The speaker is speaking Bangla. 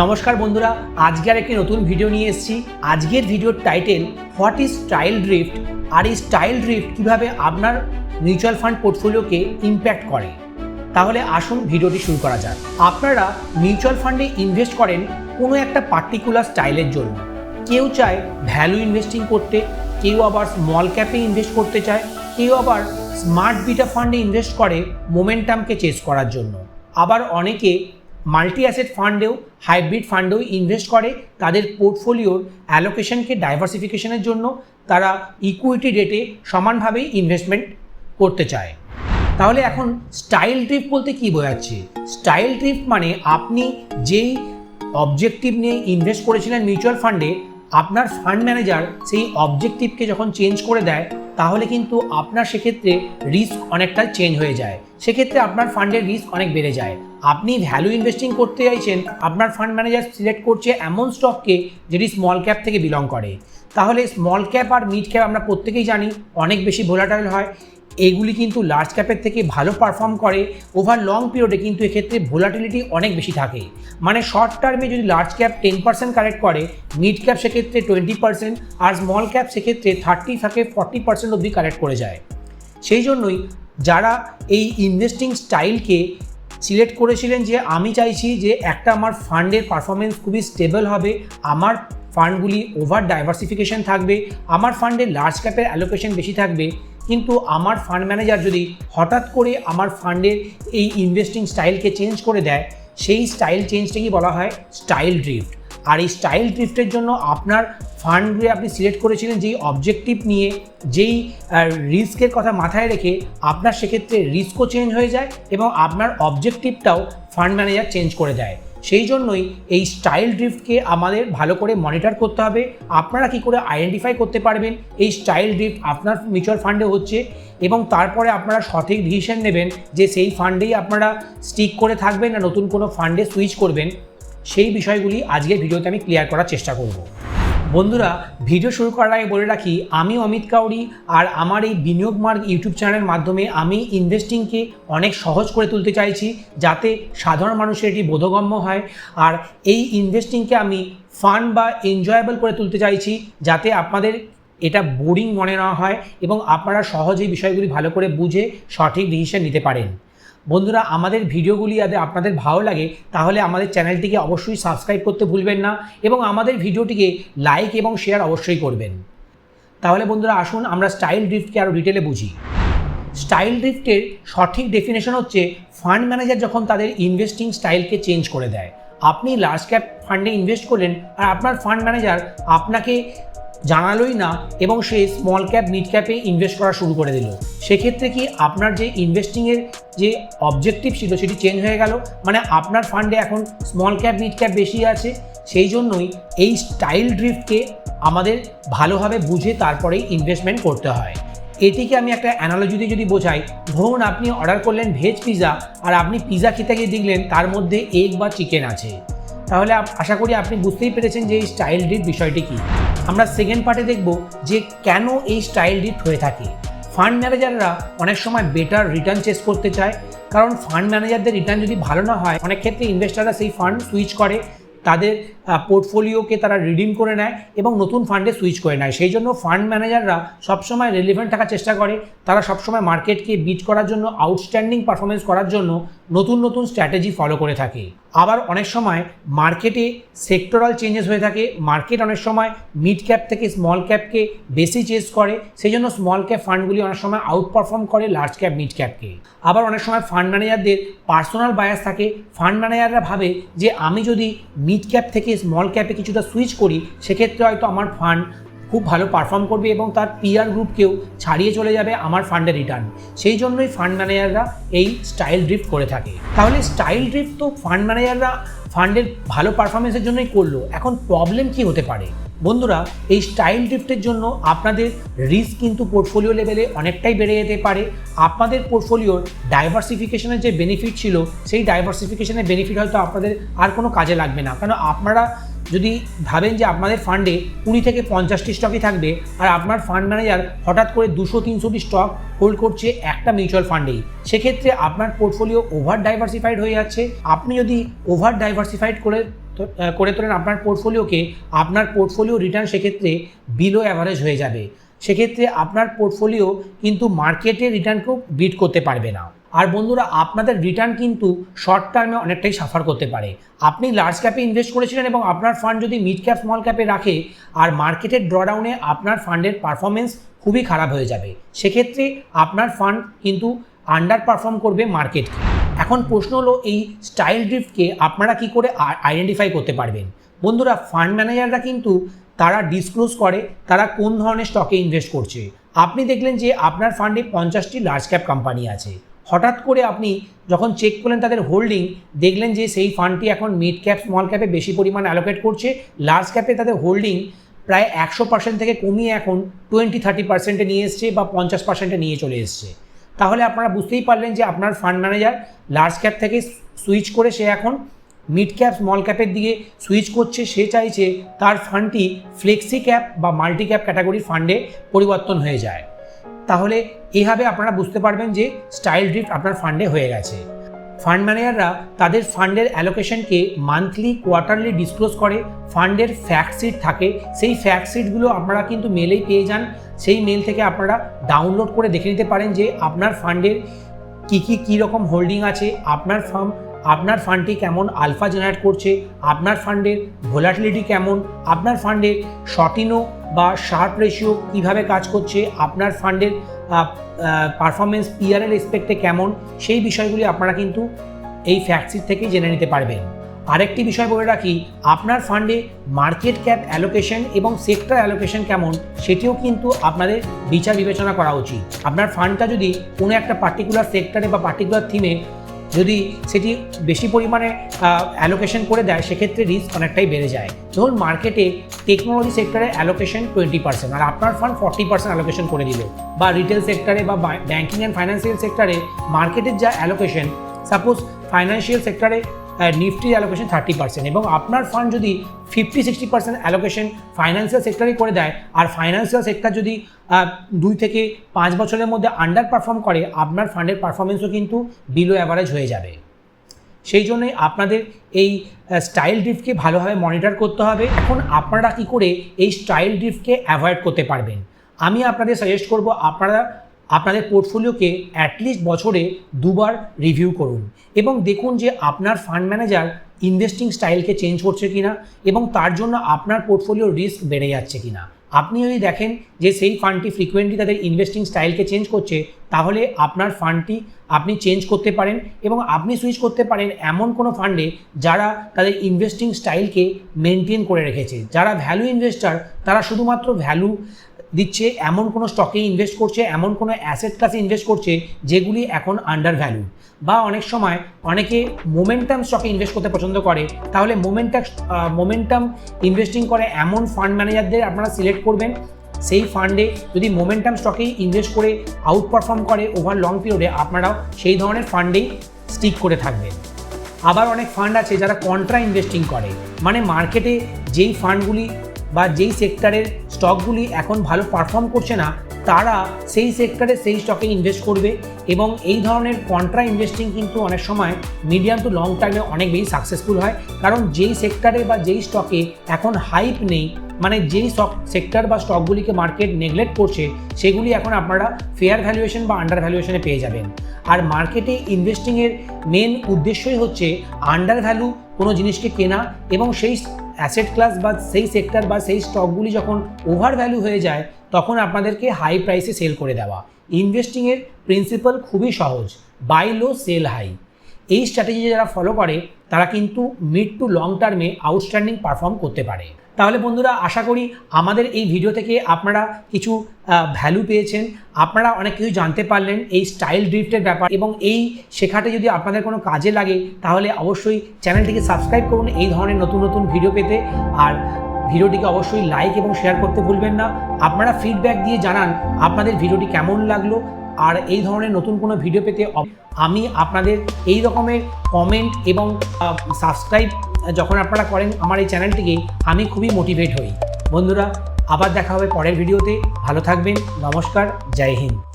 নমস্কার বন্ধুরা, আজকে আর একটি নতুন ভিডিও নিয়ে এসেছি। আজকের ভিডিওর title what is style drift আর এই স্টাইল ড্রিফট কীভাবে আপনার মিউচুয়াল ফান্ড পোর্টফোলিওকে ইম্প্যাক্ট করে? তাহলে আসুন ভিডিওটি শুরু করা যাক। আপনারা মিউচুয়াল ফান্ডে ইনভেস্ট করেন কোনো একটা পার্টিকুলার স্টাইলের জন্য। কেউ চায় ভ্যালু ইনভেস্টিং করতে, কেউ আবার স্মল ক্যাপে ইনভেস্ট করতে চায়, কেউ আবার স্মার্ট বিটা ফান্ডে ইনভেস্ট করে মোমেন্টামকে চেস করার জন্য। আবার অনেকে মাল্টি অ্যাসেট ফান্ডেও হাইব্রিড ফান্ডেও ইনভেস্ট করে। তাদের পোর্টফোলিওর অ্যালোকেশনকে ডাইভার্সিফিকেশনের জন্য তারা ইকুইটি রেটে সমানভাবেই ইনভেস্টমেন্ট করতে চায়। তাহলে এখন স্টাইল ট্রিপ বলতে কী বোঝাচ্ছে? স্টাইল ট্রিপ মানে আপনি যেই অবজেক্টিভ নিয়ে ইনভেস্ট করেছিলেন মিউচুয়াল ফান্ডে আপনার ফান্ড ম্যানেজার সেই অবজেক্টিভকে যখন চেঞ্জ করে দেয়, তাহলে কিন্তু আপনার সেক্ষেত্রে রিস্ক অনেকটা চেঞ্জ হয়ে যায়। সেক্ষেত্রে আপনার ফান্ডের রিস্ক অনেক বেড়ে যায়। আপনি ভ্যালু ইনভেস্টিং করতে চাইছেন, আপনার ফান্ড ম্যানেজার সিলেক্ট করছে এমন স্টককে যেটি স্মল ক্যাপ থেকে বিলং করে। তাহলে স্মল ক্যাপ আর মিড ক্যাপ আমরা প্রত্যেকেই জানি, অনেক বেশি ভোলাটাইল হয়। এগুলি কিন্তু লার্জ ক্যাপের থেকে ভালো পারফর্ম করে ওভার লং পিরিয়ডে কিন্তু এক্ষেত্রে ভোলাটিলিটি অনেক বেশি থাকে। মানে শর্ট টার্মে যদি large cap ten percent collect করে মিড ক্যাপ সেক্ষেত্রে টোয়েন্টি পার্সেন্ট আর স্মল ক্যাপ সেক্ষেত্রে থার্টি থাকে ফর্টি পার্সেন্ট অবধি কালেক্ট করে যায়। সেই জন্যই যারা এই ইনভেস্টিং স্টাইলকে সিলেক্ট করেছিলেন যে আমি চাইছি যে একটা আমার ফান্ডের পারফরমেন্স খুবই স্টেবল হবে, আমার ফান্ডগুলি ওভার ডাইভার্সিফিকেশন থাকবে, আমার ফান্ডে লার্জ ক্যাপের অ্যালোকেশন বেশি থাকবে কিন্তু আমার ফান্ড ম্যানেজার যদি হঠাৎ করে আমার ফান্ডের এই ইনভেস্টিং স্টাইলকে চেঞ্জ করে দেয়, সেই স্টাইল চেঞ্জটাকেই বলা হয়? স্টাইল ড্রিফট আর এই স্টাইল ড্রিফটের জন্য আপনার ফান্ডগুলি আপনি সিলেক্ট করেছিলেন যেই অবজেক্টিভ নিয়ে, যেই রিস্কের কথা মাথায় রেখে আপনার সেক্ষেত্রে রিস্কও চেঞ্জ হয়ে যায় এবং আপনার অবজেক্টিভটাও ফান্ড ম্যানেজার চেঞ্জ করে দেয়। সেই জন্যই এই স্টাইল ড্রিফটকে আমাদের ভালো করে মনিটর করতে হবে। আপনারা কি করে আইডেন্টিফাই করতে পারবেন? এই স্টাইল ড্রিফট আপনার মিউচুয়াল ফান্ডে হচ্ছে এবং তারপরে আপনারা সঠিক ডিসিশন নেবেন যে সেই ফান্ডেই আপনারা স্টিক করে থাকবেন না নতুন কোনো ফান্ডে সুইচ করবেন। সেই বিষয়গুলি আজকের ভিডিওতে আমি ক্লিয়ার করার চেষ্টা করব। বন্ধুরা ভিডিও শুরু করার আগে বলে রাখি আমি অমিত কাউরি আর আমার এই বিনিয়োগ মার্গ ইউটিউব চ্যানেলের মাধ্যমে আমি ইনভেস্টিংকে অনেক সহজ করে তুলতে চাইছি যাতে সাধারণ মানুষের এটি বোধগম্য হয়। আর এই ইনভেস্টিংকে আমি ফান বা এনজয়েবল করে তুলতে চাইছি যাতে আপনাদের এটা বোরিং মনে না হয় এবং আপনারা সহজেই বিষয়গুলি ভালো করে বুঝে সঠিক ডিসিশন নিতে পারেন। বন্ধুরা, আমাদের ভিডিওগুলি যাতে আপনাদের ভালো লাগে, তাহলে আমাদের চ্যানেলটিকে অবশ্যই সাবস্ক্রাইব করতে ভুলবেন না এবং আমাদের ভিডিওটিকে লাইক এবং শেয়ার অবশ্যই করবেন। তাহলে বন্ধুরা, আসুন আমরা স্টাইল ড্রিফটকে আরও ডিটেলে বুঝি। স্টাইল ড্রিফটের সঠিক ডেফিনেশন হচ্ছে ফান্ড ম্যানেজার যখন তাদের ইনভেস্টিং স্টাইলকে চেঞ্জ করে দেয়। আপনি লার্জ ক্যাপ ফান্ডে ইনভেস্ট করলেন আর আপনার ফান্ড ম্যানেজার আপনাকে জানালোই না এবং সে স্মল ক্যাপ মিড ক্যাপে ইনভেস্ট করা শুরু করে দিল। সেক্ষেত্রে কি আপনার যে ইনভেস্টিংয়ের যে অবজেক্টিভ ছিল সেটি চেঞ্জ হয়ে গেল? মানে আপনার ফান্ডে এখন স্মল ক্যাপ মিড ক্যাপ বেশি আছে, সেই জন্যই এই স্টাইল ড্রিফটকে আমাদের ভালোভাবে বুঝে তারপরেই ইনভেস্টমেন্ট করতে হয়। এটিকে আমি একটা অ্যানালজিতে যদি বোঝাই, ধরুন আপনি অর্ডার করলেন ভেজ পিৎজা আর আপনি পিৎজা খেতে গিয়ে দেখলেন তার মধ্যে এগ বা চিকেন আছে। তাহলে আশা করি আপনি বুঝতেই পেরেছেন যে এই স্টাইল ডিট বিষয়টি কী। আমরা সেকেন্ড পার্টে দেখব যে কেন এই স্টাইল ডিট হয়ে থাকে। ফান্ড ম্যানেজাররা অনেক সময় বেটার রিটার্ন চেস করতে চায়, কারণ ফান্ড ম্যানেজারদের রিটার্ন যদি ভালো না হয়, অনেক ক্ষেত্রে ইনভেস্টাররা সেই ফান্ড সুইচ করে, তাদের পোর্টফোলিওকে তারা রিডিম করে নেয় এবং নতুন ফান্ডে সুইচ করে নেয়। সেই জন্য ফান্ড ম্যানেজাররা সবসময় রেলিভেন্ট থাকার চেষ্টা করে, তারা সবসময় মার্কেটকে বিট করার জন্য আউটস্ট্যান্ডিং পারফরমেন্স করার জন্য নতুন নতুন স্ট্র্যাটেজি ফলো করে থাকে। আবার অনেক সময় মার্কেটে সেক্টরাল চেঞ্জেস হয়ে থাকে। মার্কেট অনেক সময় মিড ক্যাপ থেকে স্মল ক্যাপকে বেশি চেস করে। সেই জন্য স্মল ক্যাপ ফান্ডগুলি অনেক সময় আউট পারফর্ম করে লার্জ ক্যাপ মিড ক্যাপকে আবার অনেক সময় ফান্ড ম্যানেজারদের পার্সোনাল বায়াস থাকে। ফান্ড ম্যানেজাররা ভাবে যে, আমি যদি মিড ক্যাপ থেকে স্মল ক্যাপে কিছুটা সুইচ করি, সেক্ষেত্রে হয়তো আমার ফান্ড খুব ভালো পারফর্ম করবে এবং তার পিআর গ্রুপকেও ছাড়িয়ে চলে যাবে আমার ফান্ডের রিটার্ন সেই জন্যই ফান্ড ম্যানেজাররা এই স্টাইল ড্রিফট করে থাকে। তাহলে স্টাইল ড্রিফট তো ফান্ড ম্যানেজাররা ফান্ডের ভালো পারফরমেন্সের জন্যই করল। এখন প্রবলেম কি হতে পারে? বন্ধুরা, এই স্টাইল ড্রিফটের জন্য আপনাদের রিস্ক কিন্তু পোর্টফোলিও লেভেলে অনেকটাই বেড়ে যেতে পারে। আপনাদের পোর্টফোলিওর ডাইভার্সিফিকেশনের যে বেনিফিট ছিল, সেই ডাইভার্সিফিকেশনের বেনিফিট হয়তো আপনাদের আর কোনো কাজে লাগবে না। কারণ আপনারা যদি ভাবেন যে আপনাদের ফান্ডে কুড়ি থেকে পঞ্চাশটি স্টকই থাকবে, আর আপনার ফান্ড ম্যানেজার হঠাৎ করে দুশো, তিনশোটি স্টক হোল্ড করছে একটা মিউচুয়াল ফান্ডেই সেক্ষেত্রে আপনার পোর্টফোলিও ওভার ডাইভার্সিফাইড হয়ে যাচ্ছে। আপনি যদি ওভার ডাইভার্সিফাইড করে করে তোলেন আপনার পোর্টফোলিওকে আপনার পোর্টফোলিও রিটার্ন সেক্ষেত্রে বিলো অ্যাভারেজ হয়ে যাবে। সেক্ষেত্রে আপনার পোর্টফোলিও কিন্তু মার্কেটের রিটার্নকেও বিট করতে পারবে না। আর বন্ধুরা, আপনাদের রিটার্ন কিন্তু শর্ট টার্মে অনেকটাই সাফার করতে পারে। আপনি লার্জ ক্যাপে ইনভেস্ট করেছিলেন এবং আপনার ফান্ড যদি মিড ক্যাপ স্মল ক্যাপে রাখে, আর মার্কেটের ড্রডাউনে আপনার ফান্ডের পারফরমেন্স খুবই খারাপ হয়ে যাবে। সেক্ষেত্রে আপনার ফান্ড কিন্তু আন্ডার পারফর্ম করবে মার্কেটকে এখন প্রশ্ন হলো, এই স্টাইল ড্রিফটকে আপনারা কি করে আইডেন্টিফাই করতে পারবেন? বন্ধুরা ফান্ড ম্যানেজাররা কিন্তু তারা ডিসক্লোজ করে, তারা কোন ধরনের স্টকে ইনভেস্ট করছে। আপনি দেখলেন যে আপনার ফান্ডে পঞ্চাশটি লার্জ ক্যাপ কোম্পানি আছে। হঠাৎ করে আপনি যখন চেক করলেন তাদের হোল্ডিং দেখলেন যে সেই ফান্ডটি এখন মিড ক্যাপ স্মল ক্যাপে বেশি পরিমাণ অ্যালোকেট করছে। লার্জ ক্যাপে তাদের হোল্ডিং প্রায় একশো পার্সেন্ট থেকে কমিয়ে এখন টোয়েন্টি থার্টি পার্সেন্টে নিয়ে এসছে বা পঞ্চাশ পার্সেন্টে নিয়ে চলে এসছে। তাহলে আপনারা বুঝতেই পারলেন যে আপনার ফান্ড ম্যানেজার লার্জ ক্যাপ থেকে সুইচ করে সে এখন মিড ক্যাপ স্মল ক্যাপের দিকে সুইচ করছে। সে চাইছে তার ফান্ডটি ফ্লেক্সি ক্যাপ বা মাল্টি ক্যাপ ক্যাটাগরির ফান্ডে পরিবর্তন হয়ে যায়। তাহলে এইভাবে আপনারা বুঝতে পারবেন যে স্টাইল ড্রিফট আপনার ফান্ডে হয়ে গেছে। ফান্ড ম্যানেজাররা তাদের ফান্ডের অ্যালোকেশনকে মান্থলি কোয়ার্টারলি ডিসক্লোজ করে ফান্ডের ফ্যাক্ট শিট থাকে। সেই ফ্যাক্ট শিটগুলো আপনারা কিন্তু মেলেই পেয়ে যান। সেই মেল থেকে আপনারা ডাউনলোড করে দেখে নিতে পারেন যে আপনার ফান্ডের কী কী কী রকম হোল্ডিং আছে, আপনার ফার্ম আপনার ফান্ডটি কেমন আলফা জেনারেট করছে, আপনার ফান্ডের ভোলাটিলিটি কেমন, আপনার ফান্ডের শর্টিনো বা শার্প রেশিও কীভাবে কাজ করছে, আপনার ফান্ডের পারফরমেন্স পিয়ারের রেসপেক্টে কেমন, সেই বিষয়গুলি আপনারা কিন্তু এই ফ্যাক্টসিট থেকেই জেনে নিতে পারবেন। আরেকটি বিষয় বলে রাখি, আপনার ফান্ডে মার্কেট ক্যাপ অ্যালোকেশন এবং সেক্টর অ্যালোকেশন কেমন, সেটিও কিন্তু আপনাদের বিচার বিবেচনা করা উচিত। আপনার ফান্ডটা যদি কোনো একটা পার্টিকুলার সেক্টরে বা পার্টিকুলার থিমে যদি সেটি বেশি পরিমাণে অ্যালোকেশন করে দেয়, সেক্ষেত্রে রিস্ক অনেকটাই বেড়ে যায়। ধরুন মার্কেটে টেকনোলজি সেক্টরে অ্যালোকেশন টোয়েন্টি পার্সেন্ট আর আপনার ফান্ড ফর্টি পার্সেন্ট অ্যালোকেশন করে দিল, বা রিটেল সেক্টরে বা ব্যাঙ্কিং অ্যান্ড ফাইন্যান্সিয়াল সেক্টরে মার্কেটের যা অ্যালোকেশন সাপোজ ফাইন্যান্সিয়াল সেক্টরে নিফটির অ্যালোকেশন থার্টি পার্সেন্ট এবং আপনার ফান্ড যদি fifty sixty percent allocation financial সেক্টরেই করে দেয়, আর ফাইন্যান্সিয়াল সেক্টর যদি দুই থেকে পাঁচ বছরের মধ্যে আন্ডার পারফর্ম করে, আপনার ফান্ডের পারফরমেন্সও কিন্তু বিলো অ্যাভারেজ হয়ে যাবে। সেই জন্যই আপনাদের এই স্টাইল ড্রিফটকে ভালোভাবে মনিটর করতে হবে। এখন আপনারা কি করে এই স্টাইল ড্রিফটকে অ্যাভয়েড করতে পারবেন? আমি আপনাদের সাজেস্ট করব, আপনারা আপনাদের পোর্টফোলিওকে অ্যাটলিস্ট বছরে দুবার রিভিউ করুন এবং দেখুন যে আপনার ফান্ড ম্যানেজার ইনভেস্টিং স্টাইলকে চেঞ্জ করছে কিনা এবং তার জন্য আপনার পোর্টফোলিও রিস্ক বেড়ে যাচ্ছে কিনা। আপনি যদি দেখেন যে সেই ফান্ডটি ফ্রিকোয়েন্টলি তাদের ইনভেস্টিং স্টাইলকে চেঞ্জ করছে তাহলে আপনার ফান্ডটি আপনি চেঞ্জ করতে পারেন এবং আপনি সুইচ করতে পারেন এমন কোনো ফান্ডে যারা তাদের ইনভেস্টিং স্টাইলকে মেনটেন করে রেখেছে। যারা ভ্যালু ইনভেস্টার তারা শুধুমাত্র ভ্যালু দিচ্ছে এমন কোনো স্টকে ইনভেস্ট করছে, এমন কোনো অ্যাসেট ক্লাসে ইনভেস্ট করছে যেগুলি এখন আন্ডার ভ্যালু বা অনেক সময় অনেকে মোমেন্টাম স্টকে ইনভেস্ট করতে পছন্দ করে, তাহলে মোমেন্টাম মোমেন্টাম ইনভেস্টিং করে এমন ফান্ড ম্যানেজারদের আপনারা সিলেক্ট করবেন সেই ফান্ডে যদি মোমেন্টাম স্টকেই ইনভেস্ট করে আউট পারফর্ম করে ওভার লং পিরিয়ডে আপনারাও সেই ধরনের ফান্ডেই স্টিক করে থাকবেন। আবার অনেক ফান্ড আছে যারা কন্ট্রা ইনভেস্টিং করে। মানে মার্কেটে যেই ফান্ডগুলি বা যেই সেক্টরের স্টকগুলি এখন ভালো পারফর্ম করছে না, তারা সেই সেক্টরে সেই স্টকে ইনভেস্ট করবে এবং এই ধরনের কন্ট্রা ইনভেস্টিং কিন্তু অনেক সময় মিডিয়াম টু লং টার্মে অনেক বেশি সাকসেসফুল হয়। কারণ যেই সেক্টরে বা যেই স্টকে এখন হাইপ নেই মানে যেই স্টক সেক্টর বা স্টকগুলিকে মার্কেট নেগলেক্ট করছে, সেগুলি এখন আপনারা ফেয়ার ভ্যালুয়েশন বা আন্ডার ভ্যালুয়েশনে পেয়ে যাবেন। আর মার্কেটে ইনভেস্টিংয়ের মেন উদ্দেশ্যই হচ্ছে আন্ডার ভ্যালু কোনো জিনিসকে কেনা এবং সেই অ্যাসেট ক্লাস বা সেই সেক্টর বা সেই স্টকগুলি যখন ওভার ভ্যালু হয়ে যায়, তখন আপনাদেরকে হাই প্রাইসে সেল করে দেওয়া। ইনভেস্টিংয়ের প্রিন্সিপাল খুবই সহজ বাই লো সেল হাই এই স্ট্র্যাটেজি যারা ফলো করে তারা কিন্তু মিড টু লং টার্মে আউটস্ট্যান্ডিং পারফর্ম করতে পারে। তাহলে বন্ধুরা, আশা করি আমাদের এই ভিডিও থেকে আপনারা কিছু ভ্যালু পেয়েছেন। আপনারা অনেক কিছু জানতে পারলেন এই স্টাইল ড্রিফটের ব্যাপার এবং এই শেখাটা যদি আপনাদের কোনো কাজে লাগে, তাহলে অবশ্যই চ্যানেলটিকে সাবস্ক্রাইব করুন এই ধরনের নতুন নতুন ভিডিও পেতে। আর ভিডিওটিকে অবশ্যই লাইক এবং শেয়ার করতে ভুলবেন না। আপনারা ফিডব্যাক দিয়ে জানান আপনাদের ভিডিওটি কেমন লাগল। আর এই ধরনের নতুন কোনো ভিডিও পেতে আমি আপনাদের এই রকমের কমেন্ট এবং সাবস্ক্রাইব যখন আপনারা করেন আমার এই চ্যানেলটিকে আমি খুবই মোটিভেট হই। বন্ধুরা, আবার দেখা হবে পরের ভিডিওতে ভালো থাকবেন। নমস্কার। জয় হিন্দ।